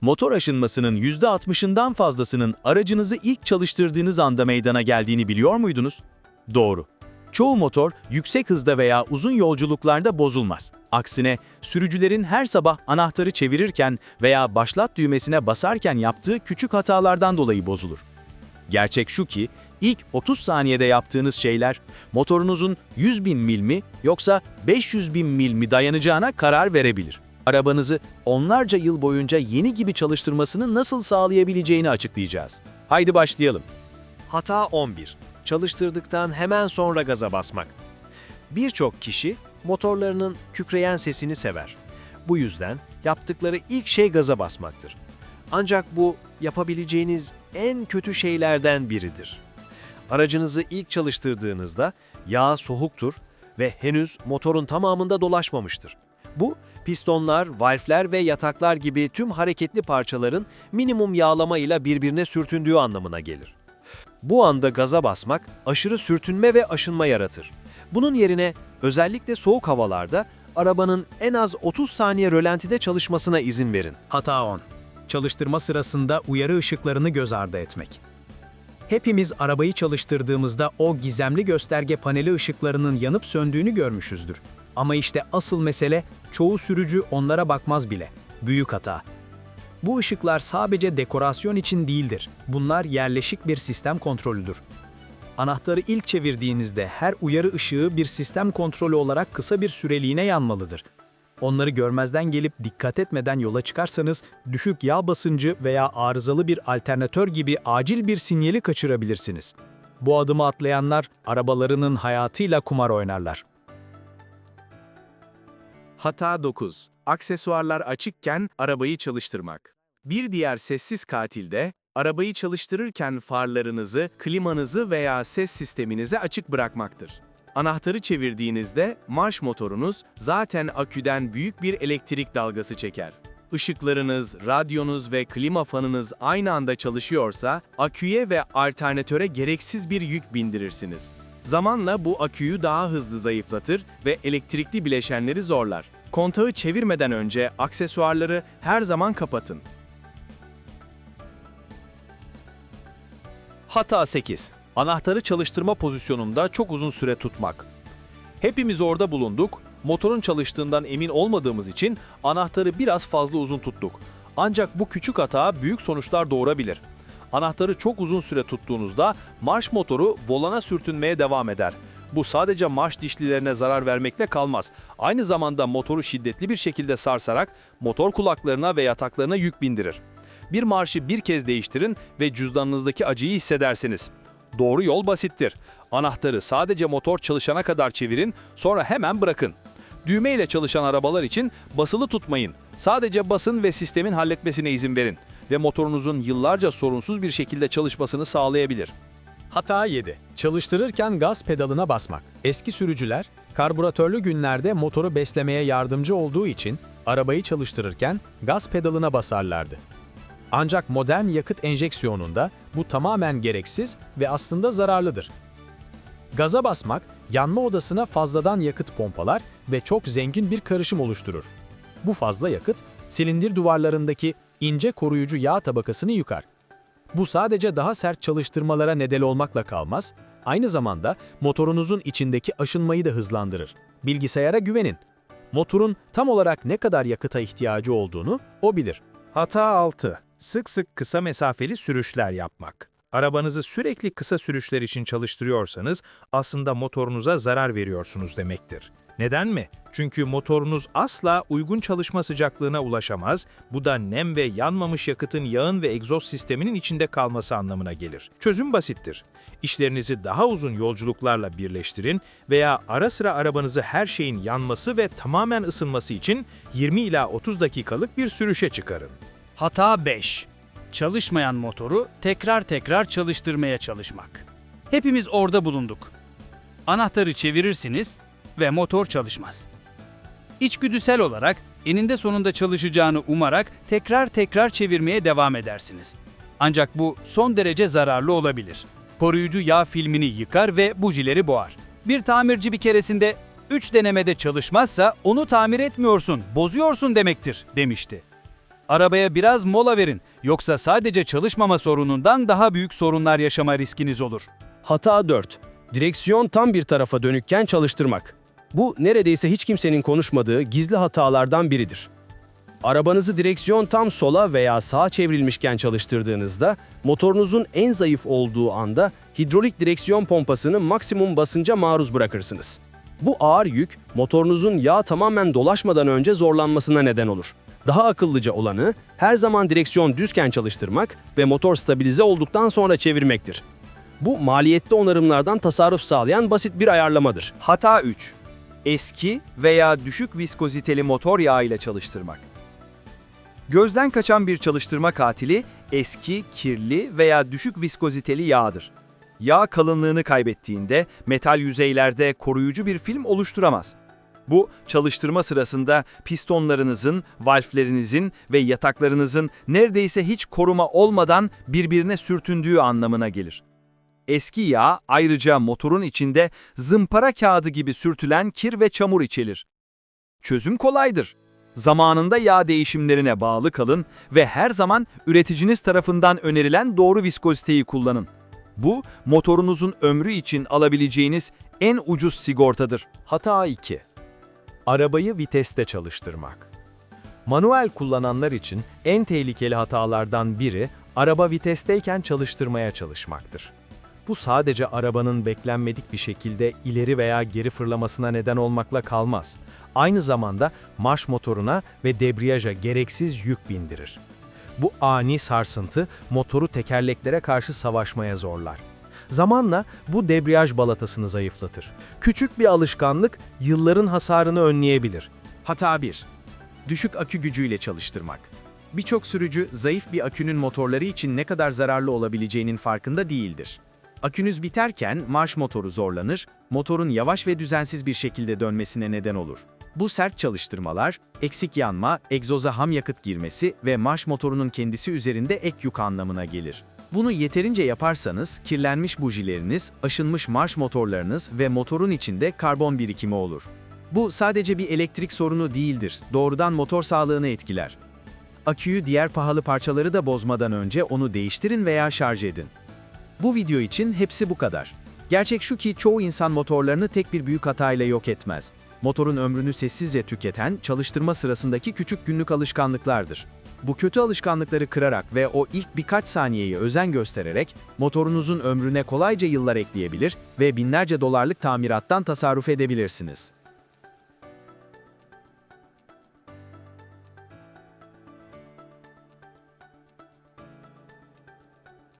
Motor aşınmasının %60'ından fazlasının aracınızı ilk çalıştırdığınız anda meydana geldiğini biliyor muydunuz? Doğru. Çoğu motor yüksek hızda veya uzun yolculuklarda bozulmaz. Aksine sürücülerin her sabah anahtarı çevirirken veya başlat düğmesine basarken yaptığı küçük hatalardan dolayı bozulur. Gerçek şu ki, ilk 30 saniyede yaptığınız şeyler, motorunuzun 100 bin mil mi yoksa 500 bin mil mi dayanacağına karar verebilir. Arabanızı onlarca yıl boyunca yeni gibi çalıştırmasını nasıl sağlayabileceğini açıklayacağız. Haydi başlayalım. Hata 11. Çalıştırdıktan hemen sonra gaza basmak. Birçok kişi motorlarının kükreyen sesini sever. Bu yüzden yaptıkları ilk şey gaza basmaktır. Ancak bu yapabileceğiniz en kötü şeylerden biridir. Aracınızı ilk çalıştırdığınızda yağ soğuktur ve henüz motorun tamamında dolaşmamıştır. Bu, pistonlar, valfler ve yataklar gibi tüm hareketli parçaların minimum yağlama ile birbirine sürtündüğü anlamına gelir. Bu anda gaza basmak aşırı sürtünme ve aşınma yaratır. Bunun yerine özellikle soğuk havalarda arabanın en az 30 saniye rölantide çalışmasına izin verin. Hata 10. Çalıştırma sırasında uyarı ışıklarını göz ardı etmek. Hepimiz arabayı çalıştırdığımızda o gizemli gösterge paneli ışıklarının yanıp söndüğünü görmüşüzdür. Ama işte asıl mesele çoğu sürücü onlara bakmaz bile. Büyük hata. Bu ışıklar sadece dekorasyon için değildir. Bunlar yerleşik bir sistem kontrolüdür. Anahtarı ilk çevirdiğinizde her uyarı ışığı bir sistem kontrolü olarak kısa bir süreliğine yanmalıdır. Onları görmezden gelip dikkat etmeden yola çıkarsanız düşük yağ basıncı veya arızalı bir alternatör gibi acil bir sinyali kaçırabilirsiniz. Bu adımı atlayanlar arabalarının hayatıyla kumar oynarlar. Hata 9. Aksesuarlar açıkken arabayı çalıştırmak. Bir diğer sessiz katil de, arabayı çalıştırırken farlarınızı, klimanızı veya ses sisteminizi açık bırakmaktır. Anahtarı çevirdiğinizde marş motorunuz zaten aküden büyük bir elektrik dalgası çeker. Işıklarınız, radyonuz ve klima fanınız aynı anda çalışıyorsa aküye ve alternatöre gereksiz bir yük bindirirsiniz. Zamanla bu aküyü daha hızlı zayıflatır ve elektrikli bileşenleri zorlar. Kontağı çevirmeden önce aksesuarları her zaman kapatın. Hata 8. Anahtarı çalıştırma pozisyonunda çok uzun süre tutmak. Hepimiz orada bulunduk, motorun çalıştığından emin olmadığımız için anahtarı biraz fazla uzun tuttuk. Ancak bu küçük hata büyük sonuçlar doğurabilir. Anahtarı çok uzun süre tuttuğunuzda marş motoru volana sürtünmeye devam eder. Bu sadece marş dişlilerine zarar vermekle kalmaz. Aynı zamanda motoru şiddetli bir şekilde sarsarak motor kulaklarına ve yataklarına yük bindirir. Bir marşı bir kez değiştirin ve cüzdanınızdaki acıyı hissedersiniz. Doğru yol basittir. Anahtarı sadece motor çalışana kadar çevirin, sonra hemen bırakın. Düğme ile çalışan arabalar için basılı tutmayın. Sadece basın ve sistemin halletmesine izin verin ve motorunuzun yıllarca sorunsuz bir şekilde çalışmasını sağlayabilir. Hata 7. Çalıştırırken gaz pedalına basmak. Eski sürücüler, karbüratörlü günlerde motoru beslemeye yardımcı olduğu için arabayı çalıştırırken gaz pedalına basarlardı. Ancak modern yakıt enjeksiyonunda bu tamamen gereksiz ve aslında zararlıdır. Gaza basmak, yanma odasına fazladan yakıt pompalar ve çok zengin bir karışım oluşturur. Bu fazla yakıt, silindir duvarlarındaki ince koruyucu yağ tabakasını yıkar. Bu sadece daha sert çalıştırmalara neden olmakla kalmaz, aynı zamanda motorunuzun içindeki aşınmayı da hızlandırır. Bilgisayara güvenin. Motorun tam olarak ne kadar yakıta ihtiyacı olduğunu o bilir. Hata 6. Sık sık kısa mesafeli sürüşler yapmak. Arabanızı sürekli kısa sürüşler için çalıştırıyorsanız aslında motorunuza zarar veriyorsunuz demektir. Neden mi? Çünkü motorunuz asla uygun çalışma sıcaklığına ulaşamaz, bu da nem ve yanmamış yakıtın yağın ve egzoz sisteminin içinde kalması anlamına gelir. Çözüm basittir. İşlerinizi daha uzun yolculuklarla birleştirin veya ara sıra arabanızı her şeyin yanması ve tamamen ısınması için 20 ila 30 dakikalık bir sürüşe çıkarın. Hata 5. Çalışmayan motoru tekrar tekrar çalıştırmaya çalışmak. Hepimiz orada bulunduk. Anahtarı çevirirsiniz ve motor çalışmaz. İçgüdüsel olarak eninde sonunda çalışacağını umarak tekrar tekrar çevirmeye devam edersiniz. Ancak bu son derece zararlı olabilir. Koruyucu yağ filmini yıkar ve bujileri boğar. Bir tamirci bir keresinde 3 denemede çalışmazsa onu tamir etmiyorsun, bozuyorsun demektir demişti. Arabaya biraz mola verin. Yoksa sadece çalışmama sorunundan daha büyük sorunlar yaşama riskiniz olur. Hata 4. Direksiyon tam bir tarafa dönükken çalıştırmak. Bu neredeyse hiç kimsenin konuşmadığı gizli hatalardan biridir. Arabanızı direksiyon tam sola veya sağa çevrilmişken çalıştırdığınızda, motorunuzun en zayıf olduğu anda hidrolik direksiyon pompasını maksimum basınca maruz bırakırsınız. Bu ağır yük, motorunuzun yağ tamamen dolaşmadan önce zorlanmasına neden olur. Daha akıllıca olanı, her zaman direksiyon düzken çalıştırmak ve motor stabilize olduktan sonra çevirmektir. Bu maliyetli onarımlardan tasarruf sağlayan basit bir ayarlamadır. Hata 3. Eski veya düşük viskoziteli motor yağı ile çalıştırmak. Gözden kaçan bir çalıştırma katili eski, kirli veya düşük viskoziteli yağdır. Yağ kalınlığını kaybettiğinde metal yüzeylerde koruyucu bir film oluşturamaz. Bu çalıştırma sırasında pistonlarınızın, valflerinizin ve yataklarınızın neredeyse hiç koruma olmadan birbirine sürtündüğü anlamına gelir. Eski yağ ayrıca motorun içinde zımpara kağıdı gibi sürtülen kir ve çamur içerir. Çözüm kolaydır. Zamanında yağ değişimlerine bağlı kalın ve her zaman üreticiniz tarafından önerilen doğru viskoziteyi kullanın. Bu, motorunuzun ömrü için alabileceğiniz en ucuz sigortadır. Hata 2. Arabayı viteste çalıştırmak. Manuel kullananlar için en tehlikeli hatalardan biri araba vitesteyken çalıştırmaya çalışmaktır. Bu sadece arabanın beklenmedik bir şekilde ileri veya geri fırlamasına neden olmakla kalmaz. Aynı zamanda marş motoruna ve debriyaja gereksiz yük bindirir. Bu ani sarsıntı motoru tekerleklere karşı savaşmaya zorlar. Zamanla bu debriyaj balatasını zayıflatır. Küçük bir alışkanlık yılların hasarını önleyebilir. Hata 1. Düşük akü gücüyle çalıştırmak. Birçok sürücü zayıf bir akünün motorları için ne kadar zararlı olabileceğinin farkında değildir. Akünüz biterken marş motoru zorlanır, motorun yavaş ve düzensiz bir şekilde dönmesine neden olur. Bu sert çalıştırmalar, eksik yanma, egzoza ham yakıt girmesi ve marş motorunun kendisi üzerinde ek yük anlamına gelir. Bunu yeterince yaparsanız kirlenmiş bujileriniz, aşınmış marş motorlarınız ve motorun içinde karbon birikimi olur. Bu sadece bir elektrik sorunu değildir, doğrudan motor sağlığını etkiler. Aküyü diğer pahalı parçaları da bozmadan önce onu değiştirin veya şarj edin. Bu video için hepsi bu kadar. Gerçek şu ki çoğu insan motorlarını tek bir büyük hatayla yok etmez. Motorun ömrünü sessizce tüketen, çalıştırma sırasındaki küçük günlük alışkanlıklardır. Bu kötü alışkanlıkları kırarak ve o ilk birkaç saniyeyi özen göstererek motorunuzun ömrüne kolayca yıllar ekleyebilir ve binlerce dolarlık tamirattan tasarruf edebilirsiniz.